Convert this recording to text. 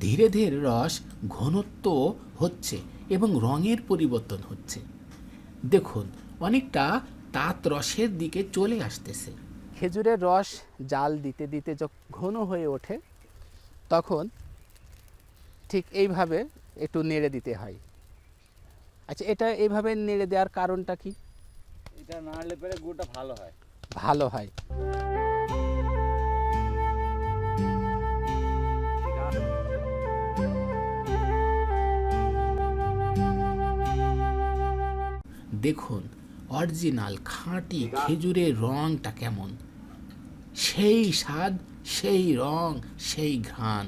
ধীরে ধীরে রস ঘনত্ব হচ্ছে এবং রঙের পরিবর্তন হচ্ছে। দেখুন অনেকটা তাঁত রসের দিকে চলে আসতেছে। খেজুরের রস জাল দিতে দিতে যখন ঘন হয়ে ওঠে তখন ঠিক এইভাবে একটু নেড়ে দিতে হয়। আচ্ছা এটা এইভাবে নেড়ে দেওয়ার কারণটা কি? এটা নাড়লে পরে গুড়টা ভালো হয়। ভালো হয়। দেখুন অরিজিনাল খাঁটি খেজুরের রংটা কেমন। সেই স্বাদ সেই রং সেই ঘ্রাণ।